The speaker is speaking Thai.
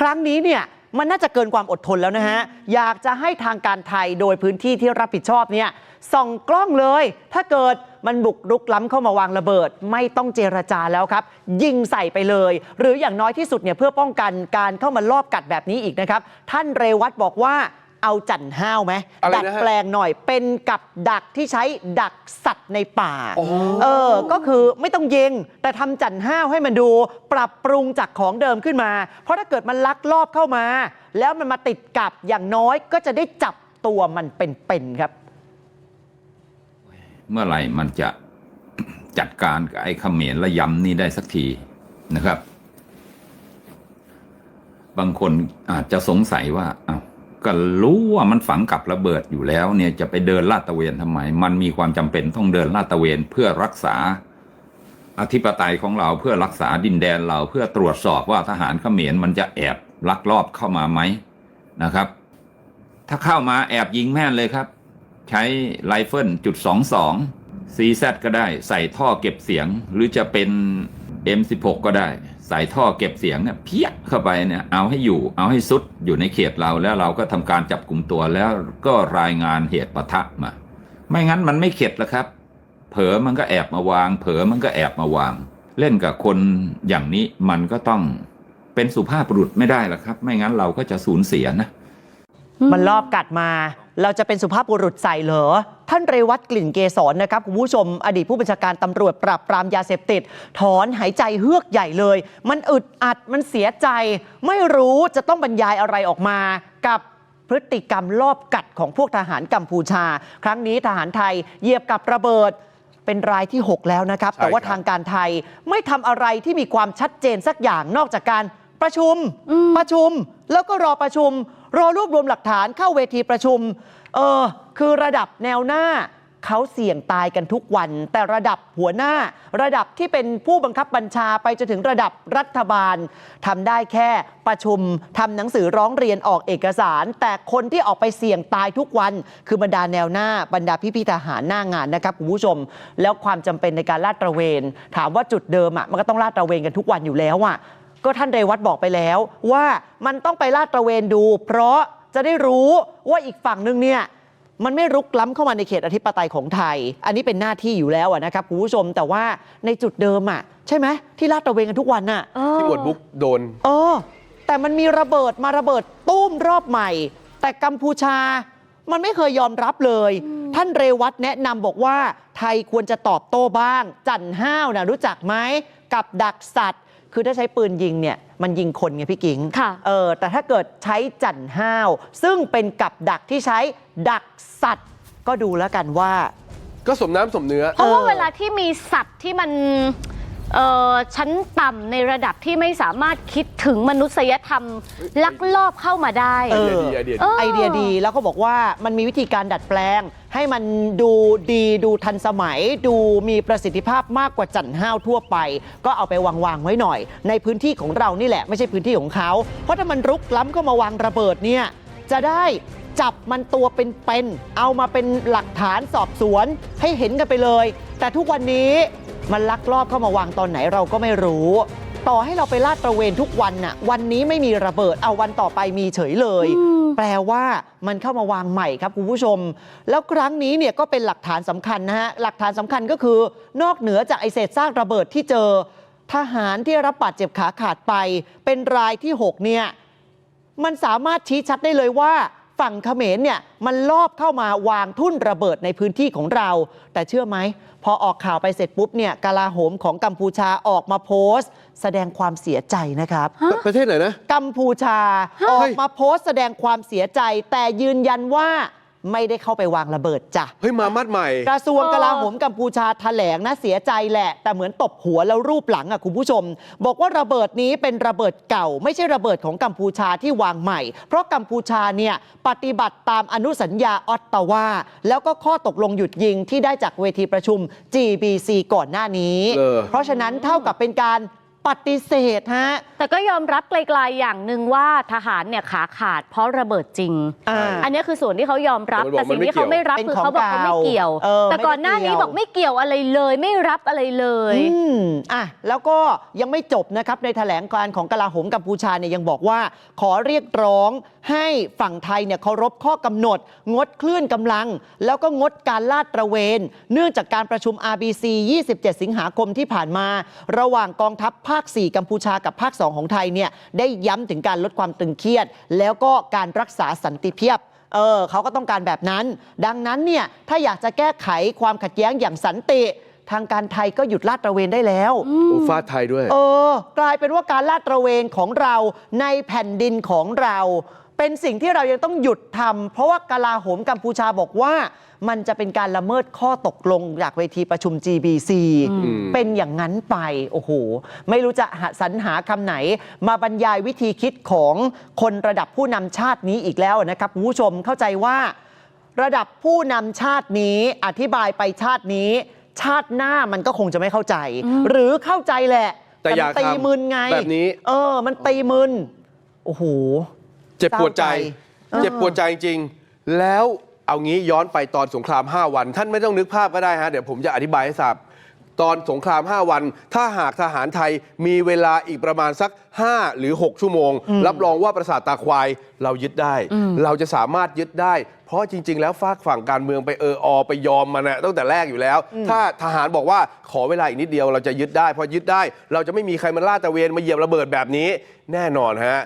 ครั้งนี้เนี่ยมันน่าจะเกินความอดทนแล้วนะฮะ อยากจะให้ทางการไทยโดยพื้นที่ที่รับผิดชอบเนี่ยส่องกล้องเลย ถ้าเกิดมันบุกรุกล้ำเข้ามาวางระเบิด ไม่ต้องเจรจาแล้วครับ ยิงใส่ไปเลย หรืออย่างน้อยที่สุดเนี่ยเพื่อป้องกันการเข้ามาลอบกัดแบบนี้อีกนะครับ ท่านเรวัตบอกว่า เอาจันห้าวไหมอะไรนะฮะดัดแปลงหน่อยเป็นกับดักที่ใช้ดักสัตว์ในป่า อ๋อ เออ ก็คือไม่ต้องยิง แต่ทำจันห้าวให้มันดูปรับปรุงจากของเดิมขึ้นมา เพราะถ้าเกิดมันลักลอบเข้ามา แล้วมันมาติดกับอย่างน้อยก็จะได้จับตัวมันเป็นๆครับ เมื่อไหร่มันจะ จัดการกับไอ้เขมรระยำนี่ได้สักทีนะครับ บางคนอาจจะสงสัยว่าเอา้า ก็รู้ว่ามันฝังกับระเบิดอยู่แล้วเนี่ยจะไปเดินลาดตระเวนทำไม มันมีความจำเป็นต้องเดินลาดตระเวนเพื่อรักษา อธิปไตยของเราเพื่อรักษาดินแดนเราเพื่อตรวจสอบว่าทหารเขมรมันจะแอบลักลอบเข้ามาไหมนะครับ ถ้าเข้ามาแอบยิงแม่นเลยครับ ใช้ไรเฟิลจุดสองสอง CZ ก็ได้ใส่ท่อเก็บเสียงหรือจะเป็น M16 ก็ได้ ใส่ท่อเก็บเสียงเนี่ยเพี้ยเข้าไปเนี่ยเอาให้อยู่เอาให้สุดอยู่ในเขตเราแล้วเราก็ทำการจับกลุ่มตัวแล้วก็รายงานเหตุปะทะมา ไม่งั้นมันไม่เข็ดแล้วครับ เผลอมันก็แอบมาวาง เผลอมันก็แอบมาวาง เล่นกับคนอย่างนี้มันก็ต้องเป็นสุภาพบุรุษไม่ได้ละครับ ไม่งั้นเราก็จะสูญเสียนะ มันลอบกัดมา เราจะเป็นสุภาพบุรุษใส่เหรอ ท่านเรวัตกลิ่นเกษรนะครับคุณผู้ชม อดีตผู้บัญชาการตำรวจปราบปรามยาเสพติด ถอนหายใจเฮือกใหญ่เลย มันอึดอัดมันเสียใจ ไม่รู้จะต้องบรรยายอะไรออกมากับพฤติกรรมลอบกัดของพวกทหารกัมพูชา ครั้งนี้ทหารไทยเหยียบกับระเบิดเป็นรายที่ 6 แล้วนะครับใช่แต่ว่าครับทางการไทยไม่ทำอะไรที่มีความชัดเจนสักอย่างนอกจากการประชุมประชุม แล้วก็รอประชุม รอรวบรวมหลักฐานเข้าเวทีประชุม เออ คือระดับแนวหน้าเขาเสี่ยงตายกันทุกวัน แต่ระดับหัวหน้า ระดับที่เป็นผู้บังคับบัญชาไปจนถึงระดับรัฐบาลทำได้แค่ประชุมทำหนังสือร้องเรียนออกเอกสาร แต่คนที่ออกไปเสี่ยงตายทุกวัน คือบรรดาแนวหน้าบรรดาพี่ๆทหารหน้างานนะครับคุณผู้ชม แล้วความจำเป็นในการลาดตระเวน ถามว่าจุดเดิมอะมันก็ต้องลาดตระเวนกันทุกวันอยู่แล้วอะก็ท่านเรวัตบอกไปแล้ว ว่ามันต้องไปลาดตระเวนดู เพราะจะได้รู้ว่าอีกฝั่งนึงเนี่ย มันไม่รุกล้ำเข้ามาในเขตอธิปไตยของไทย อันนี้เป็นหน้าที่อยู่แล้วอะนะครับคุณผู้ชมแต่ว่าในจุดเดิมอะใช่ไหมที่ลาดตระเวนกันทุกวันน่ะที่หมวดบุ๊กโดนเออแต่มันมีระเบิดมาระเบิดตุ้มรอบใหม่ แต่กัมพูชา มันไม่เคยยอมรับเลย ท่านเรวัตแนะนำบอกว่า ไทยควรจะตอบโต้บ้าง จันห้าวนะรู้จักไหมกับดักสัตว์ คือถ้าใช้ปืนยิงเนี่ยมันยิงคนไงพี่กิงค่ะ เออแต่ถ้าเกิดใช้จันห้าว ซึ่งเป็นกับดักที่ใช้ดักสัตว์ ก็ดูแล้วกันว่า ก็สมน้ำสมเนื้อ เพราะว่าเออเวลาที่มีสัตว์ที่มัน เอ่อชั้นต่ำในระดับที่ไม่สามารถคิดถึงมนุษยธรรม ลักลอบเข้ามาได้เอไออเดียดีไอเดียเอดีอไอเดียดีแล้วก็บอกว่ามันมีวิธีการดัดแปลง ให้มันดูดีดูทันสมัย ดูมีประสิทธิภาพมากกว่าจันห้าวทั่วไป ก็เอาไปวางวางๆไว้หน่อย ในพื้นที่ของเรานี่แหละไม่ใช่พื้นที่ของเขา เพราะถ้ามันรุกล้ำเข้ามาวางระเบิดเนี่ยจะได้จับมันตัวเป็นๆเอามาเป็นหลักฐานสอบสวนให้เห็นกันไปเลย แต่ทุกวันนี้ มันลักลอบเข้ามาวางตอนไหนเราก็ไม่รู้ ต่อให้เราไปลาดตระเวนทุกวันน่ะ วันนี้ไม่มีระเบิดเอาวันต่อไปมีเฉยเลยอืมแปลว่ามันเข้ามาวางใหม่ครับคุณผู้ชม แล้วครั้งนี้เนี่ยก็เป็นหลักฐานสำคัญนะฮะหลักฐานสำคัญก็คือนอกเหนือจากไอเศษซากระเบิดที่เจอ ทหารที่รับบาดเจ็บขาขาดไป เป็นรายที่6เนี่ยมันสามารถชี้ชัดได้เลยว่า ฝั่งเขมรเนี่ยมันลอบเข้ามาวางทุ่นระเบิดในพื้นที่ของเรา แต่เชื่อไหม พอออกข่าวไปเสร็จปุ๊บเนี่ยกลาโหมของกัมพูชาออกมาโพสต์ แสดงความเสียใจนะครับ ประเทศไหนนะ กัมพูชาออกมาโพสต์แสดงความเสียใจ แต่ยืนยันว่า ไม่ได้เข้าไปวางระเบิดจ้ะ เฮ้ย มามัดใหม่ กระทรวงเออกลาโหมกัมพูชาแถลงนะเสียใจแหละ แต่เหมือนตบหัวแล้วรูปหลังอะคุณผู้ชม บอกว่าระเบิดนี้เป็นระเบิดเก่า ไม่ใช่ระเบิดของกัมพูชาที่วางใหม่ เพราะกัมพูชาเนี่ยปฏิบัติตามอนุสัญญาออตตาวาแล้วก็ข้อตกลงหยุดยิงที่ได้จากเวทีประชุม GBC ก่อนหน้านี้ เออ เพราะฉะนั้นเท่ากับเป็นการ ปฏิเสธฮะ แต่ก็ยอมรับไกลๆอย่างหนึ่งว่าทหารเนี่ยขาขาด เพราะระเบิดจริง อ่า อันนี้คือส่วนที่เขายอมรับ แต่แต่มันบอกสิ่งที่เขาไม่รับเป็นคือของเขาบอกเขาไม่เกี่ยวเก่าเออแต่ก่อนหน้าไม่ได้นี้เกี่ยว บอกไม่เกี่ยวอะไรเลย ไม่รับอะไรเลย อืมอะแล้วก็ยังไม่จบนะครับในแถลงการของกลาโหมกัมพูชาเนี่ยยังบอกว่า ขอเรียกร้อง ให้ฝั่งไทยเนี่ยเคารพข้อกำหนด งดคลื่นกำลัง แล้วก็งดการลาดตระเวน เนื่องจากการประชุม RBC 27 สิงหาคมที่ผ่านมา ระหว่างกองทัพภาค 4 กัมพูชากับภาค 2 ของไทยเนี่ยได้ย้ำถึงการลดความตึงเครียด แล้วก็การรักษาสันติเพียบเออเขาก็ต้องการแบบนั้น ดังนั้นเนี่ยถ้าอยากจะแก้ไขความขัดแย้งอย่างสันติทางการไทยก็หยุดลาดตระเวนได้แล้วโอ้ฟาดไทยด้วย เออ กลายเป็นว่าการลาดตระเวนของเราในแผ่นดินของเรา เป็นสิ่งที่เรายังต้องหยุดทำเพราะว่ากลาโหมกัมพูชาบอกว่า มันจะเป็นการละเมิดข้อตกลงจากเวทีประชุม GBC อืมเป็นอย่างนั้นไปโอ้โห ไม่รู้จะหาสรรหาคำไหน มาบรรยายวิธีคิดของคนระดับผู้นำชาตินี้อีกแล้วนะครับคุณผู้ชมเข้าใจว่า ระดับผู้นำชาตินี้อธิบายไปชาตินี้ ชาติหน้ามันก็คงจะไม่เข้าใจ หรือเข้าใจแหละแต่อยากมันตีทำมึนไงแบบนี้ เออ มันตีมึนโอ้โห เจ็บปวดใจเศร้าใจ เจ็บปวดใจจริงๆ แล้วเอางี้ย้อนไปตอนสงคราม 5 วัน ท่านไม่ต้องนึกภาพก็ได้ฮะ เดี๋ยวผมจะอธิบายให้ทราบ ตอนสงคราม 5 วัน ถ้าหากทหารไทยมีเวลาอีกประมาณสัก 5 หรือ 6 ชั่วโมง รับรองว่าประสาทตาควายเรายึดได้ เราจะสามารถยึดได้ เพราะจริง ๆ แล้วฝากฝั่งการเมืองไปเอออไปยอมมันนะตั้งแต่แรกอยู่แล้ว ถ้าทหารบอกว่าขอเวลาอีกนิดเดียวเราจะยึดได้พอยึดได้ เราจะไม่มีใครมาลาดตระเวนมาเหยียบระเบิดแบบนี้ แน่นอนฮะ